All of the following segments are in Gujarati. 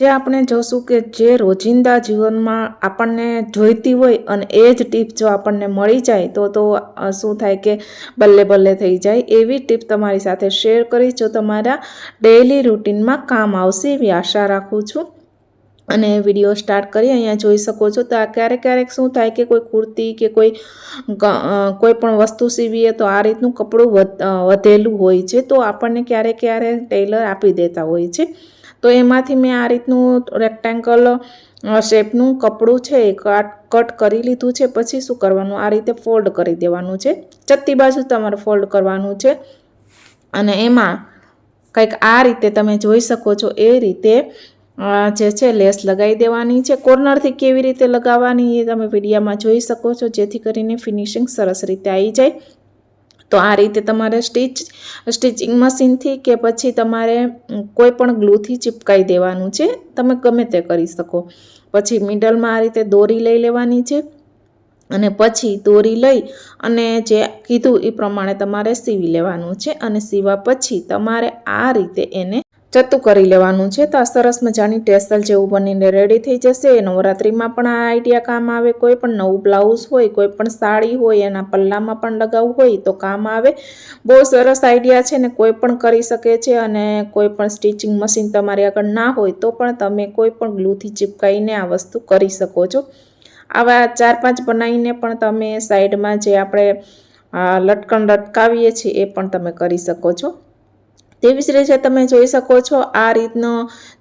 જે આપણે જોશું કે જે રોજિંદા જીવનમાં આપણને જોઈતી હોય અને એ જ ટીપ જો આપણને મળી જાય, તો તો શું થાય કે બલ્લે બલ્લે થઈ જાય. એવી ટીપ તમારી સાથે શેર કરી જો તમારા ડેઇલી રૂટીનમાં કામ આવશે એવી આશા રાખું છું. અને વીડિયો સ્ટાર્ટ કરી અહીંયા જોઈ શકો છો. તો આ ક્યારેક ક્યારેક શું થાય કે કોઈ કુર્તી કે કોઈ કોઈ પણ વસ્તુ સીવીએ તો આ રીતનું કપડું વધેલું હોય છે. તો આપણને ક્યારેક ક્યારેક ટેલર આપી દેતા હોય છે. તો એમાંથી મેં આ રીતનું રેક્ટેંગલ શેપનું કપડું છે એ કટ કટ કરી લીધું છે. પછી શું કરવાનું? આ રીતે ફોલ્ડ કરી દેવાનું છે. ચત્તી બાજુ તમારે ફોલ્ડ કરવાનું છે. અને એમાં કંઈક આ રીતે તમે જોઈ શકો છો એ રીતે જે છે લેસ લગાવી દેવાની છે. કોર્નરથી કેવી રીતે લગાવવાની એ તમે વિડીયામાં જોઈ શકો છો. જેથી કરીને ફિનિશિંગ સરસ રીતે આવી જાય. તો આ રીતે તમારે સ્ટીચ, સ્ટિચિંગ મશીનથી કે પછી તમારે કોઈ પણ ગ્લુથી ચિપકાઈ દેવાનું છે, તમે ગમે તે કરી શકો. પછી મિડલમાં આ રીતે દોરી લઈ લેવાની છે અને પછી દોરી લઈ અને જે કીધું એ પ્રમાણે તમારે સીવી લેવાનું છે અને સીવા પછી તમારે આ રીતે એને ચત્તું કરી લેવાનું છે. તો આ સરસ મજાની ટેસલ જેવું બનીને રેડી થઈ જશે. નવરાત્રિમાં પણ આ આઈડિયા કામ આવે. કોઈ પણ નવું બ્લાઉઝ હોય, કોઈ પણ સાડી હોય, એના પલ્લામાં પણ લગાવવું હોય, તો કામ આવે. બહુ સરસ આઈડિયા છે ને કોઈ પણ કરી શકે છે અને કોઈ પણ સ્ટિચિંગ મશીન તમારી આગળ ના હોય તો પણ તમે કોઈ પણ ગ્લુથી ચિપકાઈને આ વસ્તુ કરી શકો છો. આવા ચાર પાંચ બનાવીને પણ તમે સાઈડમાં જે આપણે લટકણ લટકાવીએ છીએ એ પણ તમે કરી શકો છો. તેવી જ રીતે તમે જોઈ શકો છો આ રીતનો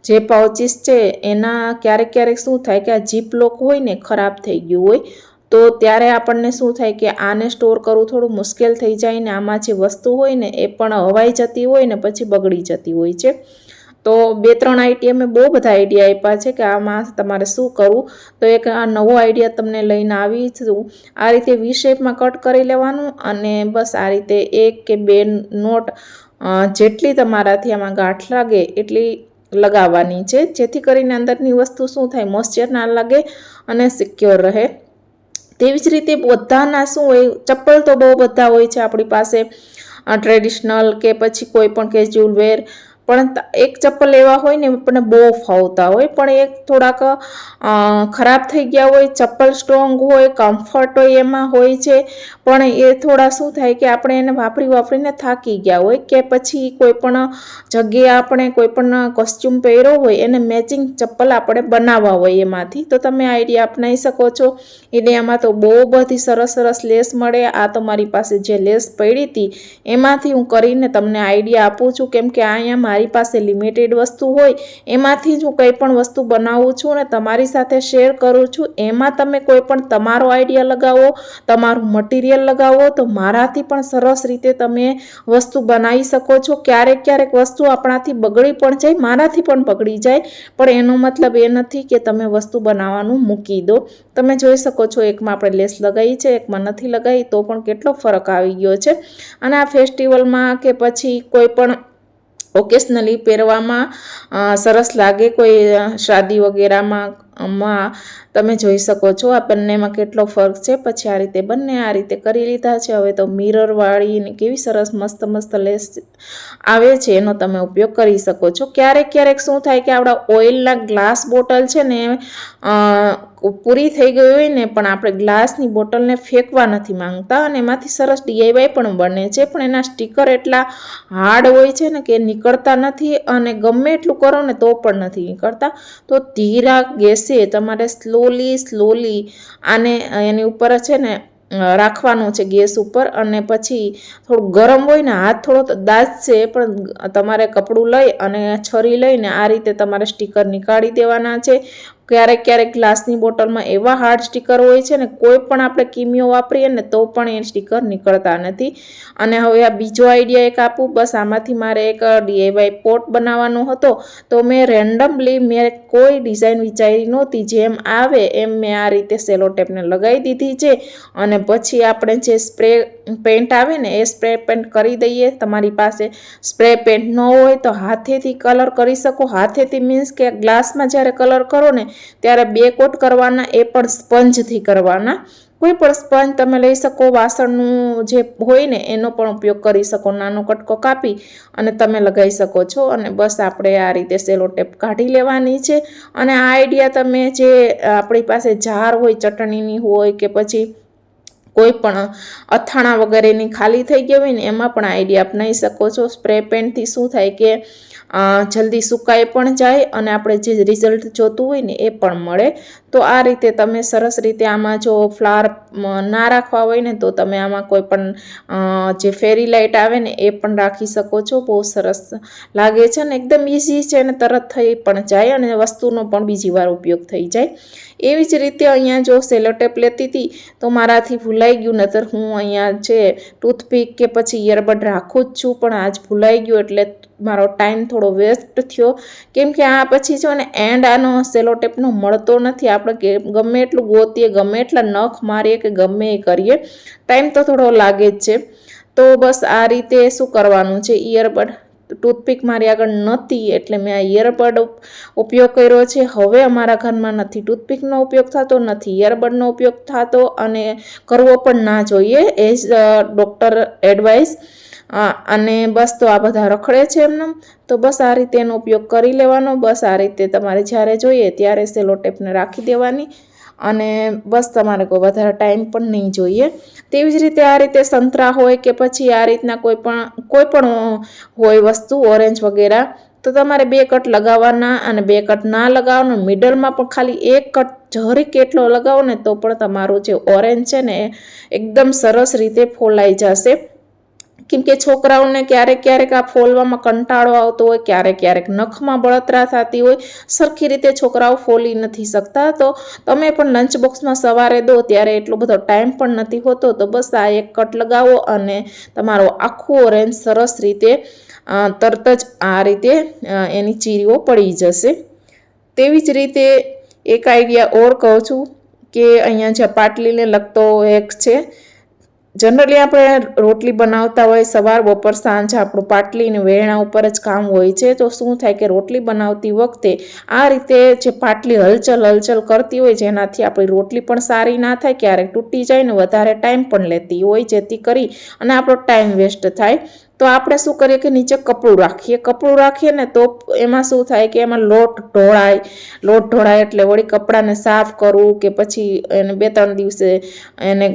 જે પાઉચીસ છે, એના ક્યારેક ક્યારેક શું થાય કે આ જીપ લોક હોય ને, ખરાબ થઈ ગયું હોય, તો ત્યારે આપણને શું થાય કે આને સ્ટોર કરવું થોડું મુશ્કેલ થઈ જાય ને આમાં જે વસ્તુ હોય ને, એ પણ હવાઈ જતી હોય ને, પછી બગડી જતી હોય છે. તો બે ત્રણ આઈડિયા મેં બહુ બધા આઈડિયા આપ્યા છે કે આમાં તમારે શું કરવું. તો એક આ નવો આઈડિયા તમને લઈને આવી છું. આ રીતે વી શેપમાં કટ કરી લેવાનું અને બસ આ રીતે એક કે બે નોટ જેટલી તમારાથી આમાં ગાંઠ લાગે એટલી લગાવવાની છે. જેથી કરીને અંદરની વસ્તુ શું થાય મોઇશ્ચર ના લાગે અને સિક્યોર રહે. તેવી જ રીતે બધાના શું હોય, ચપ્પલ તો બહુ બધા હોય છે આપણી પાસે. ટ્રેડિશનલ કે પછી કોઈ પણ કેઝ્યુઅલ વેર પણ એક ચપ્પલ એવા હોય ને આપણને બહુ ફાવતા હોય. પણ એક થોડાક ખરાબ થઈ ગયા હોય, ચપ્પલ સ્ટ્રોંગ હોય, કમ્ફર્ટ હોય એમાં હોય છે. પણ એ થોડા શું થાય કે આપણે એને વાપરી વાપરીને થાકી ગયા હોય કે પછી કોઈ પણ જગ્યાએ આપણે કોઈ પણ કોસ્ચ્યુમ પહેર્યો હોય, એને મેચિંગ ચપ્પલ આપણે બનાવવા હોય એમાંથી. તો તમે આઈડિયા અપનાવી શકો છો. એમાં તો બહુ બધી સરસ સરસ લેસ મળે. આ તો મારી પાસે જે લેસ પડી હતી, એમાંથી હું કરીને તમને આઈડિયા આપું છું. કેમ કે અહીંયા મારી પાસે લિમિટેડ વસ્તુ હોય, એમાંથી જ હું કંઈ પણ વસ્તુ બનાવું છું અને તમારી સાથે શેર કરું છું. એમાં તમે કોઈ પણ તમારો આઈડિયા લગાવો, તમારું મટીરિયલ લગાવો, તો મારાથી પણ સરસ રીતે તમે વસ્તુ બનાવી શકો છો. ક્યારેક ક્યારેક વસ્તુ આપણાથી બગડી પણ જાય, મારાથી પણ બગડી જાય, પણ એનો મતલબ એ નથી કે તમે વસ્તુ બનાવવાનું મૂકી દો. તમે જોઈ શકો છો એકમાં આપણે લેસ લગાવી છે, એકમાં નથી લગાવી તો પણ કેટલો ફરક આવી ગયો છે. અને આ ફેસ્ટિવલમાં કે પછી કોઈ પણ ઓકેશનલી પહેરવામાં સરસ લાગે કોઈ શાદી વગેરેમાં? માં તમે જોઈ શકો છો આ બંનેમાં કેટલો ફરક છે. પછી આ રીતે બંને આ રીતે કરી લીધા છે. હવે તો મિરરવાળીને કેવી સરસ મસ્ત મસ્ત લેસ આવે છે એનો તમે ઉપયોગ કરી શકો છો. ક્યારેક ક્યારેક શું થાય કે આપણા ઓઇલના ગ્લાસ બોટલ છે ને પૂરી થઈ ગઈ હોય ને, પણ આપણે ગ્લાસની બોટલને ફેંકવા નથી માંગતા અને એમાંથી સરસ ડીઆઈવાય પણ બને છે. પણ એના સ્ટીકર એટલા હાર્ડ હોય છે ને કે નીકળતા નથી અને ગમે એટલું કરો ને તો પણ નથી નીકળતા. તો ધીરા ગેસે તમારે સ્લોલી સ્લોલી આને, એની ઉપર છે ને રાખવાનું છે ગેસ ઉપર અને પછી થોડું ગરમ હોય ને, હાથ થોડો દાજશે પણ તમારે કપડું લઈ અને છરી લઈને આ રીતે તમારે સ્ટીકર નીકાળી દેવાના છે. ક્યારેક ક્યારેક ગ્લાસની બોટલમાં એવા હાર્ડ સ્ટીકર હોય છે ને, કોઈ પણ આપણે કિમિયો વાપરીએ ને, તો પણ એ સ્ટીકર નીકળતા નથી. અને હવે આ બીજો આઈડિયા એક આપું, બસ આમાંથી મારે એક ડીએવાય પોટ બનાવવાનો હતો, તો મેં રેન્ડમલી મેં કોઈ ડિઝાઇન વિચારી નહોતી. જેમ આવે એમ મેં આ રીતે સેલો ટેપને લગાવી દીધી છે. અને પછી આપણે જે સ્પ્રે પેન્ટ આવે ને એ સ્પ્રે પેન્ટ કરી દઈએ. તમારી પાસે સ્પ્રે પેન્ટ ન હોય તો હાથેથી કલર કરી શકો. હાથેથી મીન્સ કે ગ્લાસમાં જ્યારે કલર કરો ને ત્યારે બે કોટ કરવાના, એ પણ સ્પંજથી કરવાના. કોઈ પણ સ્પંજ તમે લઈ શકો, વાસણનું જે હોય ને એનો પણ ઉપયોગ કરી શકો. નાનો કટકો કાપી અને તમે લગાવી શકો છો. અને બસ આપણે આ રીતે સેલો ટેપ કાઢી લેવાની છે. અને આ આઈડિયા તમે જે આપણી પાસે જાર હોય, ચટણીની હોય કે પછી કોઈ પણ અથાણા વગેરેની ખાલી થઈ ગઈ હોય ને એમાં પણ આઈડિયા અપનાવી શકો છો. સ્પ્રે પેન્ટથી શું થાય કે જલ્દી સુકાઈ પણ જાય અને આપણે જે રિઝલ્ટ જોતું હોય ને એ પણ મળે. તો આ રીતે તમે સરસ રીતે આમાં જો ફ્લાવર ના રાખવા હોય ને તો તમે આમાં કોઈ પણ જે ફેરી લાઇટ આવે ને એ પણ રાખી શકો છો. બહુ સરસ લાગે છે ને એકદમ ઇઝી છે અને તરત થઈ પણ જાય અને વસ્તુનો પણ બીજી વાર ઉપયોગ થઈ જાય. એવી જ રીતે અહીંયા જો સેલોટેપ લેતી હતી તો મારાથી ભૂલાઈ ગયું, નતર હું અહીંયા છે ટૂથપીક કે પછી ઇયરબડ રાખું જ છું, પણ આજ ભૂલાઈ ગયું એટલે મારો ટાઈમ થોડો વેસ્ટ થયો. કેમ કે આ પછી છે ને એન્ડ આનો સેલોટેપનો મળતો નથી. આપણે ગમે એટલું ગોતીએ, ગમે એટલા નખ મારીએ કે ગમે એ કરીએ ટાઈમ તો થોડો લાગે જ છે. તો બસ આ રીતે શું કરવાનું છે? ઇયરબડ ટૂથપીક મારી આગળ નથી એટલે મેં આ ઇયરબડ ઉપયોગ કર્યો છે. હવે અમારા ઘરમાં નથી. ટૂથપીકનો ઉપયોગ થતો નથી. ઇયરબડનો ઉપયોગ થતો અને કરવો પણ ના જોઈએ. એઝ ડૉક્ટર એડવાઇસ અને બસ તો આ બધા રખડે છે એમને તો બસ આ રીતે એનો ઉપયોગ કરી લેવાનો. બસ આ રીતે તમારે જ્યારે જોઈએ ત્યારે સેલો ટેપને રાખી દેવાની. અને બસ તમારે કોઈ વધારે ટાઈમ પણ નહીં જોઈએ. તેવી જ રીતે આ રીતે સંતરા હોય કે પછી આ રીતના કોઈ પણ કોઈ પણ હોય વસ્તુ, ઓરેન્જ વગેરે, તો તમારે બે કટ લગાવવાના અને બે કટ ના લગાવવાનો. મિડલમાં પણ ખાલી એક કટ જરી કેટલો લગાવો ને તો પણ તમારું જે ઓરેન્જ છે ને એકદમ સરસ રીતે ફોલાઈ જશે. કેમ કે છોકરાઓને ક્યારેક ક્યારેક આ ફોલવામાં કંટાળો આવતો હોય, ક્યારેક ક્યારેક નખમાં બળતરા થતી હોય, સરખી રીતે છોકરાઓ ફોલી નથી શકતા. તો તમે પણ લંચ બોક્સમાં સવારે દો, ત્યારે એટલો બધો ટાઈમ પણ નથી હોતો. તો બસ આ એક કટ લગાવો અને તમારો આખું ઓરેન્જ સરસ રીતે તરત જ આ રીતે એની ચીરીઓ પડી જશે. તેવી જ રીતે એક આઈડિયા ઓર કહું છું કે અહીંયા જે પાટલીને લગતો એક છે જનરલી આપણે રોટલી બનાવતા હોય, સવાર, બપોર, સાંજ આપણું પાટલી અને વેરણા ઉપર જ કામ હોય છે. તો શું થાય કે રોટલી બનાવતી વખતે આ રીતે જે પાટલી હલચલ હલચલ કરતી હોય, જેનાથી આપણી રોટલી પણ સારી ના થાય, ક્યારેક તૂટી જાય ને વધારે ટાઈમ પણ લેતી હોય, જેથી કરી અને આપણો ટાઈમ વેસ્ટ થાય. તો આપણે શું કરીએ કે નીચે કપડું રાખીએ. કપડું રાખીએ ને તો એમાં શું થાય કે એમાં લોટ ઢોળાય. લોટ ઢોળાય એટલે વળી કપડાને સાફ કરવું કે પછી એને બે ત્રણ દિવસે એને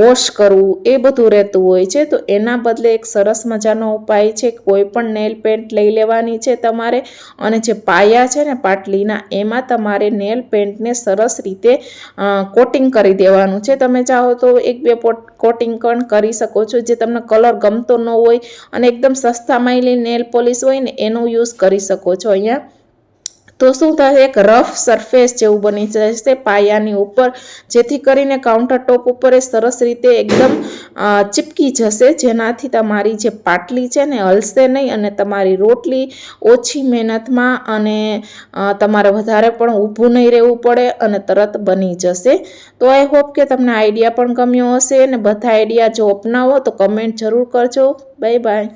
વોશ કરવું એ બધું રહેતું હોય છે. તો એના બદલે એક સરસ મજાનો ઉપાય છે કોઈ પણ નેલ પેન્ટ લઈ લેવાની છે તમારે. અને જે પાયા છે ને પાટલીના, એમાં તમારે નેલ પેન્ટને સરસ રીતે કોટિંગ કરી દેવાનું છે. તમે ચાહો તો એક બે પોટ કોટિંગ પણ કરી શકો છો. જે તમને કલર ગમતો ન હોય અને એકદમ સસ્તામાં નેલ પોલિશ હોય ને એનો યુઝ કરી શકો છો અહીંયા. તો શું થશે એક રફ સરફેસ જેવું બની જશે પાયાની ઉપર. જેથી કરીને કાઉન્ટર ટોપ ઉપર એ સરસ રીતે એકદમ ચીપકી જશે. જેનાથી તમારી જે પાટલી છે ને હલશે નહીં અને તમારી રોટલી ઓછી મહેનતમાં અને તમારે વધારે પણ ઊભું નહીં રહેવું પડે અને તરત બની જશે. તો આઈ હોપ કે તમને આઈડિયા પણ ગમ્યો હશે અને બધા આઈડિયા જો અપનાવો તો કમેન્ટ જરૂર કરજો. Bye bye.